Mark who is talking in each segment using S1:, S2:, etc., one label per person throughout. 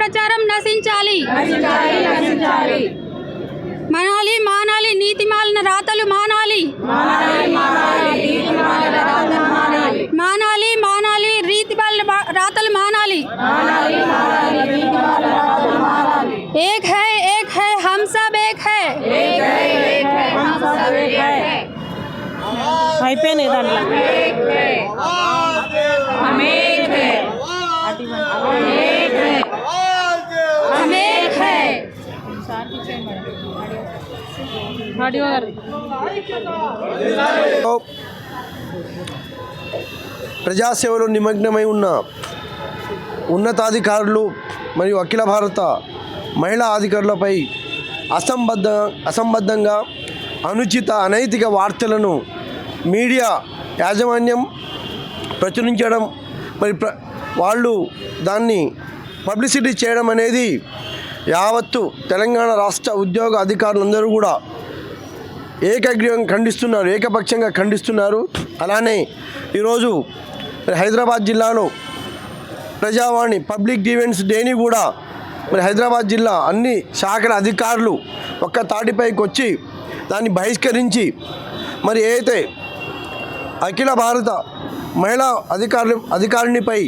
S1: ప్రచారం నశించాలి మనాలి మానాలి నీతి మాలిన రాతలు మానాలి మానాలి మానాలి రీతి మాలిన బా- రాతలు మానాలి ఏక్ హై ఏక్ హై హమ్ సబ్ ఏక్ హై
S2: అయిపోయినాయి దాంట్లో
S1: हम एक है
S2: ఆడియో గారు
S3: ప్రజాసేవలో నిమగ్నమై ఉన్న ఉన్నతాధికారులు మరియు అఖిల భారత మహిళా అధికారులపై అసంబద్ధ అసంబద్ధంగా అనుచిత అనైతిక వార్తలను మీడియా యాజమాన్యం ప్రచురించడం మరి ప్ర వాళ్ళు దాన్ని పబ్లిసిటీ చేయడం అనేది యావత్తు తెలంగాణ రాష్ట్ర ఉద్యోగ అధికారులందరూ కూడా ఏకగ్రీవం ఖండిస్తున్నారు ఏకపక్షంగా ఖండిస్తున్నారు. అలానే ఈరోజు మరి హైదరాబాద్ జిల్లాలో ప్రజావాణి పబ్లిక్ గ్రీవెన్స్ డేని కూడా మరి హైదరాబాద్ జిల్లా అన్ని శాఖల అధికారులు ఒక్క తాటిపైకి వచ్చి దాన్ని బహిష్కరించి మరి ఏదైతే అఖిల భారత మహిళా అధికారులు అధికారినిపై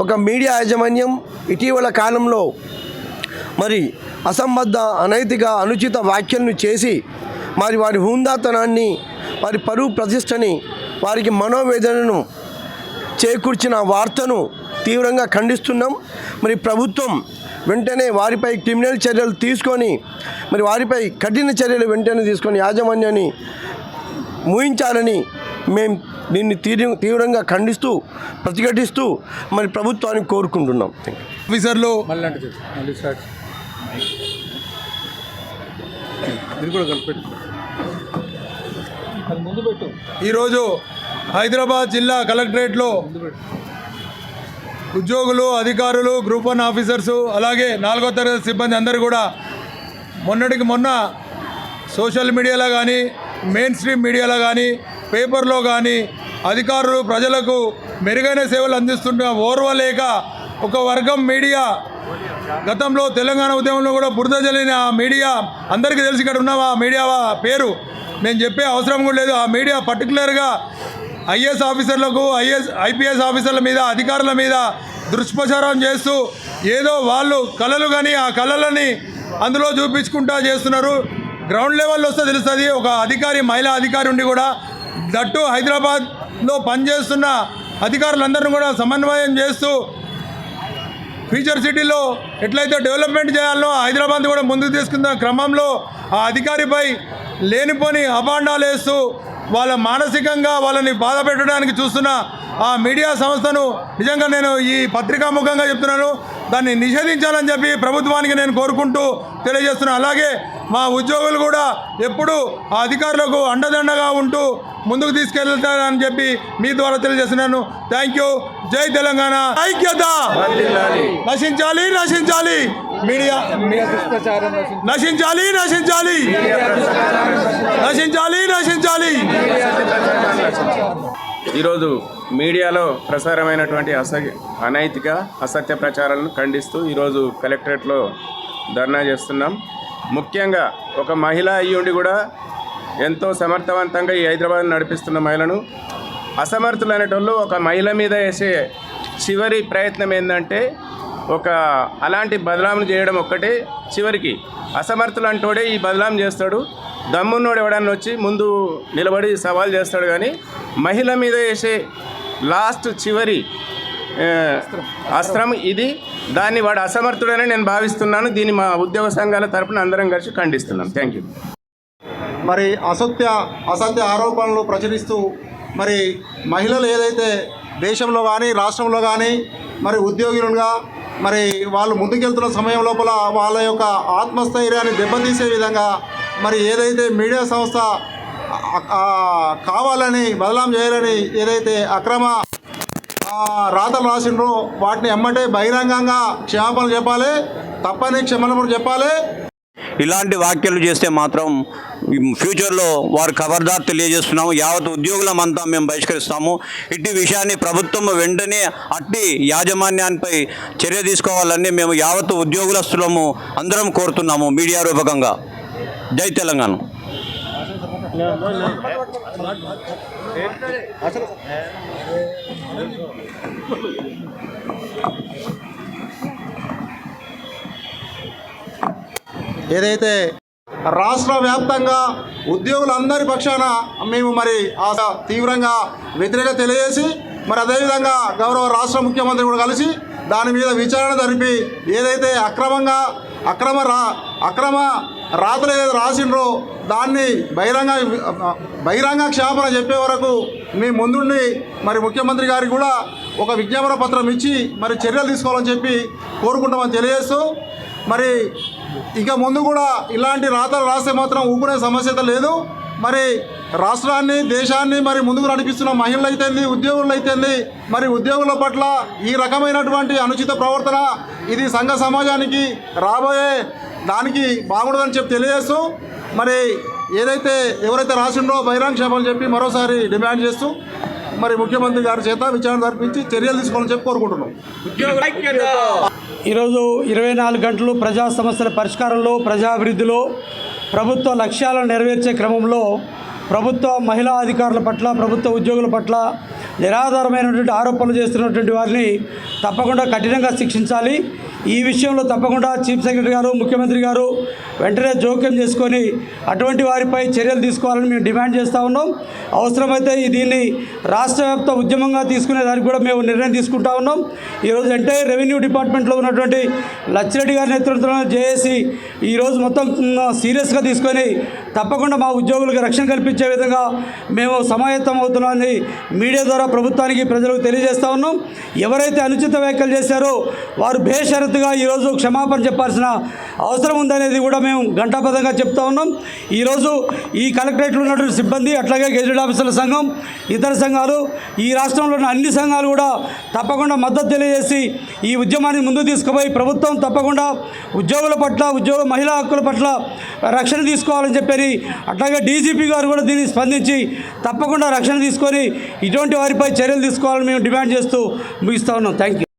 S3: ఒక మీడియా యాజమాన్యం ఇటీవల కాలంలో మరి అసంబద్ధ అనైతిక అనుచిత వ్యాఖ్యలను చేసి మరి వారి హుందాతనాన్ని వారి పరువు ప్రతిష్టని వారికి మనోవేదనను చేకూర్చిన వార్తను తీవ్రంగా ఖండిస్తున్నాం. మరి ప్రభుత్వం వెంటనే వారిపై క్రిమినల్ చర్యలు తీసుకొని మరి వారిపై కఠిన చర్యలు వెంటనే తీసుకొని యాజమాన్యాన్ని ముయించాలని మేము దీన్ని తీవ్ర తీవ్రంగా ఖండిస్తూ ప్రతిఘటిస్తూ మరి ప్రభుత్వాన్ని కోరుకుంటున్నాం.
S4: ఆఫీసర్లు
S5: మళ్ళీ స్టార్ట్ ఇది కూడా కలిపెట్టు అది ముందు పెట్టు.
S4: ఈరోజు హైదరాబాద్ జిల్లా కలెక్టరేట్లో ఉద్యోగులు అధికారులు గ్రూప్ వన్ ఆఫీసర్సు అలాగే నాలుగో తరగతి సిబ్బంది అందరూ కూడా మొన్నటికి మొన్న సోషల్ మీడియాలో కానీ మెయిన్ స్ట్రీమ్ మీడియాలో కానీ పేపర్లో కానీ అధికారులు ప్రజలకు మెరుగైన సేవలు అందిస్తున్న ఓర్వలేక ఒక వర్గం మీడియా గతంలో తెలంగాణ ఉద్యమంలో కూడా బురద జల్లిన ఆ మీడియా అందరికీ తెలిసి ఇక్కడ ఉన్న ఆ మీడియా పేరు? నేను చెప్పే అవసరం కూడా లేదు. ఆ మీడియా పర్టికులర్గా ఐఏఎస్ ఆఫీసర్లకు ఐఏఎస్ ఐపీఎస్ ఆఫీసర్ల మీద అధికారుల మీద దుష్ప్రచారం చేస్తూ ఏదో వాళ్ళు కళలు కానీ ఆ కళలని అందులో చూపించుకుంటా చేస్తున్నారు. గ్రౌండ్ లెవెల్లో వస్తే తెలుస్తుంది. ఒక అధికారి మహిళా అధికారి ఉండి కూడా దట్టు హైదరాబాద్లో పనిచేస్తున్న అధికారులందరినీ కూడా సమన్వయం చేస్తూ ఫ్యూచర్ సిటీలో ఎట్లయితే డెవలప్మెంట్ చేయాలో హైదరాబాద్ కూడా ముందుకు తీసుకున్న క్రమంలో ఆ అధికారిపై లేనిపోని అభాండాలు వేస్తూ వాళ్ళ మానసికంగా వాళ్ళని బాధ పెట్టడానికి చూస్తున్న ఆ మీడియా సంస్థను నిజంగా నేను ఈ పత్రికా ముఖంగా చెప్తున్నాను. దాన్ని నిషేధించాలని చెప్పి ప్రభుత్వానికి నేను కోరుకుంటూ తెలియజేస్తున్నాను. అలాగే మా ఉద్యోగులు కూడా ఎప్పుడూ ఆ అధికారులకు అండదండగా ఉంటూ ముందుకు తీసుకెళ్తారని చెప్పి మీ ద్వారా తెలియజేస్తున్నాను. థ్యాంక్ యూ జై తెలంగాణ. ఐక్యత. నశించాలి. నశించాలి మీడియా
S5: ప్రచారం
S4: నశించాలి. నశించాలి నశించాలి. నశించాలి.
S6: ఈరోజు మీడియాలో ప్రసారమైనటువంటి అస అనైతిక అసత్య ప్రచారాలను ఖండిస్తూ ఈరోజు కలెక్టరేట్లో ధర్నా చేస్తున్నాం. ముఖ్యంగా ఒక మహిళ అయ్యుండి కూడా ఎంతో సమర్థవంతంగా ఈ హైదరాబాద్ నడిపిస్తున్న మహిళను. అసమర్థులైనటోళ్ళు ఒక మహిళ మీద వేసే చివరి ప్రయత్నం ఏంటంటే ఒక అలాంటి బదలాం చేయడం ఒక్కటే చివరికి. అసమర్థులు అంటోడే ఈ బదలాం చేస్తాడు. దమ్మున్నోడు ఎవడన్నా వచ్చి ముందు నిలబడి సవాల్ చేస్తాడు కానీ మహిళ మీద వేసే లాస్ట్ చివరి అస్త్రం ఇది. దాన్ని వాడు అసమర్థుడని నేను భావిస్తున్నాను. దీన్ని మా ఉద్యోగ సంఘాల తరపున అందరం కలిసి ఖండిస్తున్నాం. Thank you.
S7: మరి అసత్య అసత్య ఆరోపణలు ప్రచురిస్తూ మరి మహిళలు ఏదైతే దేశంలో కానీ రాష్ట్రంలో కానీ మరి ఉద్యోగులుగా మరి వాళ్ళు ముందుకెళ్తున్న సమయం లోపల వాళ్ళ యొక్క ఆత్మస్థైర్యాన్ని దెబ్బతీసే విధంగా మరి ఏదైతే మీడియా సంస్థ కావాలని బదలాం చేయాలని ఏదైతే అక్రమ రాతలు రాసిండ్రో వాటిని ఎమ్మటే బహిరంగంగా క్షమాపణలు చెప్పాలి తప్పని క్షమాపణలు చెప్పాలి
S8: ఇలాంటి వ్యాఖ్యలు చేస్తే మాత్రం ఫ్యూచర్లో వారు ఖబర్దార్ తెలియజేస్తున్నాము యావత్ ఉద్యోగులమంతా మేము బహిష్కరిస్తాము. ఇట్టి విషయాన్ని ప్రభుత్వం వెంటనే అట్టి యాజమాన్యానిపై చర్య తీసుకోవాలని మేము యావత్ ఉద్యోగులస్తులము అందరం కోరుతున్నాము మీడియా రూపకంగా. జై తెలంగాణ.
S7: ఏదైతే రాష్ట్ర వ్యాప్తంగా ఉద్యోగులందరి పక్షాన మేము మరి ఆ తీవ్రంగా వ్యతిరేకత తెలియజేసి మరి అదేవిధంగా గౌరవ రాష్ట్ర ముఖ్యమంత్రి కూడా కలిసి దాని మీద విచారణ జరిపి ఏదైతే అక్రమంగా అక్రమ రా అక్రమ రాత్రి ఏదైతే రాసిండ్రో దాన్ని బహిరంగ బహిరంగ క్షాపన చెప్పే వరకు మీ ముందుండి మరి ముఖ్యమంత్రి గారికి కూడా ఒక విజ్ఞాపన పత్రం ఇచ్చి మరి చర్యలు తీసుకోవాలని చెప్పి కోరుకుంటామని తెలియజేస్తూ మరి ఇక ముందు కూడా ఇలాంటి రాతలు రాస్తే మాత్రం ఊపునే సమస్యత లేదు. మరి రాష్ట్రాన్ని దేశాన్ని మరి ముందుకు నడిపిస్తున్న మహిళలు అయితేంది ఉద్యోగులు అయితేంది మరి ఉద్యోగుల పట్ల ఈ రకమైనటువంటి అనుచిత ప్రవర్తన ఇది సంఘ సమాజానికి రాబోయే దానికి బాగుండదని చెప్పి తెలియజేస్తూ మరి ఏదైతే ఎవరైతే రాసిండ్రో బహిరంగ క్షేమని చెప్పి మరోసారి డిమాండ్ చేస్తూ మరి ముఖ్యమంత్రి గారి చేత విచారణ జరిపించి చర్యలు తీసుకోవాలని చెప్పి కోరుకుంటున్నాం.
S9: ఈరోజు ఇరవై నాలుగు గంటలు ప్రజా సమస్యల పరిష్కారంలో ప్రజాభివృద్ధిలో ప్రభుత్వ లక్ష్యాలను నెరవేర్చే క్రమంలో ప్రభుత్వ మహిళా అధికారుల పట్ల ప్రభుత్వ ఉద్యోగుల పట్ల నిరాధారమైనటువంటి ఆరోపణలు చేస్తున్నటువంటి వారిని తప్పకుండా కఠినంగా శిక్షించాలి. ఈ విషయంలో తప్పకుండా చీఫ్ సెక్రటరీ గారు ముఖ్యమంత్రి గారు వెంటనే జోక్యం చేసుకొని అటువంటి వారిపై చర్యలు తీసుకోవాలని మేము డిమాండ్ చేస్తూ ఉన్నాం. అవసరమైతే దీన్ని రాష్ట్ర వ్యాప్త ఉద్యమంగా తీసుకునే దానికి కూడా మేము నిర్ణయం తీసుకుంటా ఉన్నాం. ఈరోజు ఎంటైర్ రెవెన్యూ డిపార్ట్మెంట్లో ఉన్నటువంటి లచ్చిరెడ్డి గారి నేతృత్వంలో జేఏసీ ఈరోజు మొత్తం సీరియస్గా తీసుకొని తప్పకుండా మా ఉద్యోగులకు రక్షణ కల్పించే విధంగా మేము సమాయత్తం అవుతున్నామని మీడియా ద్వారా ప్రభుత్వానికి ప్రజలకు తెలియజేస్తూ ఉన్నాం. ఎవరైతే అనుచిత వ్యాఖ్యలు చేశారో వారు బేషరతుగా ఈరోజు క్షమాపణ చెప్పాల్సిన అవసరం ఉందనేది కూడా మేము ఘంటాపథంగా చెప్తా ఉన్నాం. ఈరోజు ఈ కలెక్టరేట్లో ఉన్నటువంటి సిబ్బంది అట్లాగే గెజిటెడ్ ఆఫీసర్ల సంఘం ఇతర సంఘాలు ఈ రాష్ట్రంలో ఉన్న అన్ని సంఘాలు కూడా తప్పకుండా మద్దతు తెలియజేసి ఈ ఉద్యమాన్ని ముందు తీసుకుపోయి ప్రభుత్వం తప్పకుండా ఉద్యోగుల పట్ల ఉద్యోగ మహిళా హక్కుల పట్ల రక్షణ తీసుకోవాలని చెప్పని అట్లాగే డీజీపీ గారు కూడా దీన్ని స్పందించి తప్పకుండా రక్షణ తీసుకొని ఇటువంటి వారిపై చర్యలు తీసుకోవాలని మేము డిమాండ్ చేస్తూ ముగిస్తా ఉన్నాం. Thank you